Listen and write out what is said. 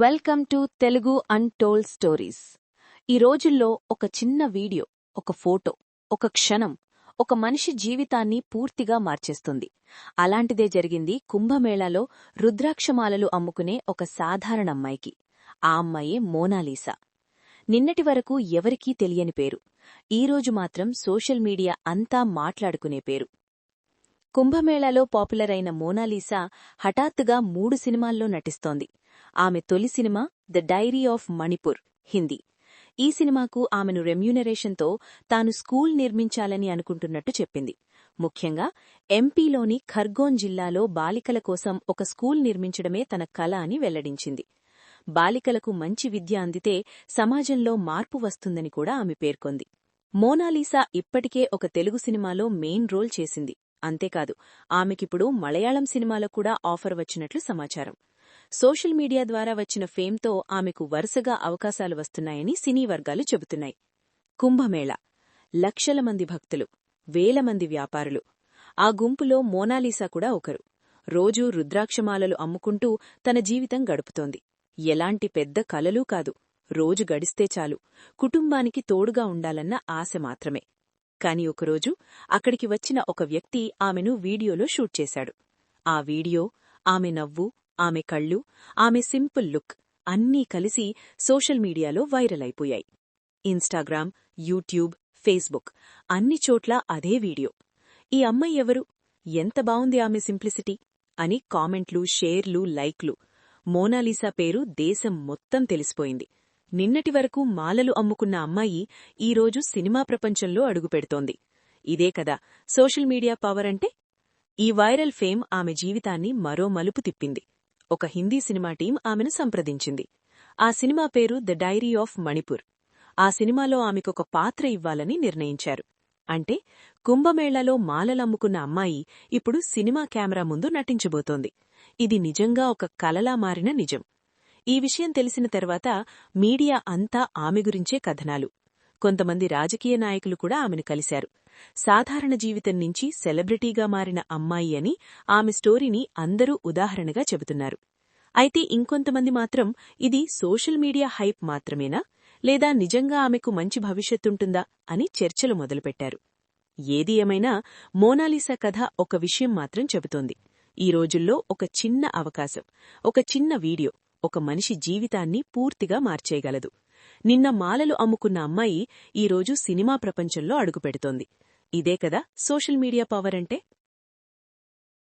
Welcome to Telugu untold stories ఈ రోజుల్లో ఒక చిన్న వీడియో ఒక ఫోటో ఒక క్షణం ఒక మనిషి జీవితాన్ని పూర్తిగా మార్చేస్తుంది. అలాంటిదే జరిగింది కుంభమేళాలో రుద్రాక్షమాలలు అమ్ముకునే ఒక సాధారణ అమ్మాయికి ఆ అమ్మాయే మోనాలీసా. నిన్నటి వరకు ఎవరికీ తెలియని పేరు. ఈరోజు మాత్రం సోషల్ మీడియా అంతా మాట్లాడుకునే పేరు. కుంభమేళాలో పాపులర్ అయిన మోనాలీసా హఠాత్తుగా మూడు సినిమాల్లో నటిస్తోంది. ఆమె తొలి cinema the diary of Manipur Hindi. ఈ సినిమాకు ఆమెను రెమ్యూనరేషన్తో తాను స్కూల్ నిర్మించాలని అనుకుంటున్నట్టు చెప్పింది. ముఖ్యంగా ఎంపీలోని ఖర్గోన్ జిల్లాలో బాలికల కోసం ఒక స్కూల్ నిర్మించడమే తన కల అని వెల్లడించింది. బాలికలకు మంచి విద్య అందితే సమాజంలో మార్పు వస్తుందని కూడా ఆమె పేర్కొంది. మోనాలీసా ఇప్పటికే ఒక తెలుగు సినిమాలో మెయిన్ రోల్ చేసింది. అంతేకాదు ఆమెకిప్పుడు మలయాళం సినిమాలో కూడా ఆఫర్ వచ్చినట్లు సమాచారం. సోషల్ మీడియా ద్వారా వచ్చిన ఫేమ్తో ఆమెకు వరుసగా అవకాశాలు వస్తున్నాయని సినీ వర్గాలు చెబుతున్నాయి. కుంభమేళ. లక్షల మంది భక్తులు వేల మంది వ్యాపారులు. ఆ గుంపులో మోనాలీసా కూడా ఒకరు. రోజూ రుద్రాక్షమాలలు అమ్ముకుంటూ తన జీవితం గడుపుతోంది. ఎలాంటి పెద్ద కలలూ కాదు. రోజు గడిస్తే చాలు. కుటుంబానికి తోడుగా ఉండాలన్న ఆశ మాత్రమే. కాని ఒకరోజు అక్కడికి వచ్చిన ఒక వ్యక్తి ఆమెను వీడియోలో షూట్ చేశాడు. ఆ వీడియో ఆమె నవ్వు ఆమె కళ్ళు ఆమె సింపుల్ లుక్ అన్నీ కలిసి సోషల్ మీడియాలో వైరల్ అయిపోయాయి. ఇన్స్టాగ్రామ్ యూట్యూబ్ ఫేస్బుక్ అన్ని చోట్ల అదే వీడియో. ఈ అమ్మాయి ఎవరు? ఎంత బావుంది ఆమె సింప్లిసిటీ అని కామెంట్లు షేర్లు లైక్లు. మోనాలీసా పేరు దేశం మొత్తం తెలిసిపోయింది. నిన్నటి వరకు మాలలు అమ్ముకున్న అమ్మాయి ఈరోజు సినిమా ప్రపంచంలో అడుగుపెడుతోంది ఇదే కదా సోషల్ మీడియా పవర్ అంటే? ఈ వైరల్ ఫేమ్ ఆమె జీవితాన్ని మరో మలుపు తిప్పింది. ఒక హిందీ సినిమా టీం ఆమెను సంప్రదించింది. ఆ సినిమా పేరు ద డైరీ ఆఫ్ మణిపూర్. ఆ సినిమాలో ఆమెకొక పాత్ర ఇవ్వాలని నిర్ణయించారు. అంటే కుంభమేళాలో మాలలమ్ముకున్న అమ్మాయి ఇప్పుడు సినిమా కెమెరా ముందు నటించబోతోంది. ఇది నిజంగా ఒక కలలా మారిన నిజం. ఈ విషయం తెలిసిన తర్వాత మీడియా అంతా ఆమె గురించే కథనాలు. కొంతమంది రాజకీయ నాయకులు కూడా ఆమెను కలిశారు. సాధారణ జీవితం నుంచి సెలబ్రిటీగా మారిన అమ్మాయి అని ఆమె స్టోరీని అందరూ ఉదాహరణగా చెబుతున్నారు. అయితే ఇంకొంతమంది మాత్రం ఇది సోషల్ మీడియా హైప్ మాత్రమేనా? లేదా నిజంగా ఆమెకు మంచి భవిష్యత్తుంటుందా? అని చర్చలు మొదలుపెట్టారు. ఏది ఏమైనా మోనాలిసా కథ ఒక విషయం మాత్రం చెబుతోంది. ఈ రోజుల్లో ఒక చిన్న అవకాశం ఒక చిన్న వీడియో ఒక మనిషి జీవితాన్ని పూర్తిగా మార్చేయగలదు. నిన్న మాలలు అమ్ముకున్న అమ్మాయి ఈరోజు సినిమా ప్రపంచంలో అడుగుపెడుతోంది. ఇదే కదా సోషల్ మీడియా పవర్ అంటే?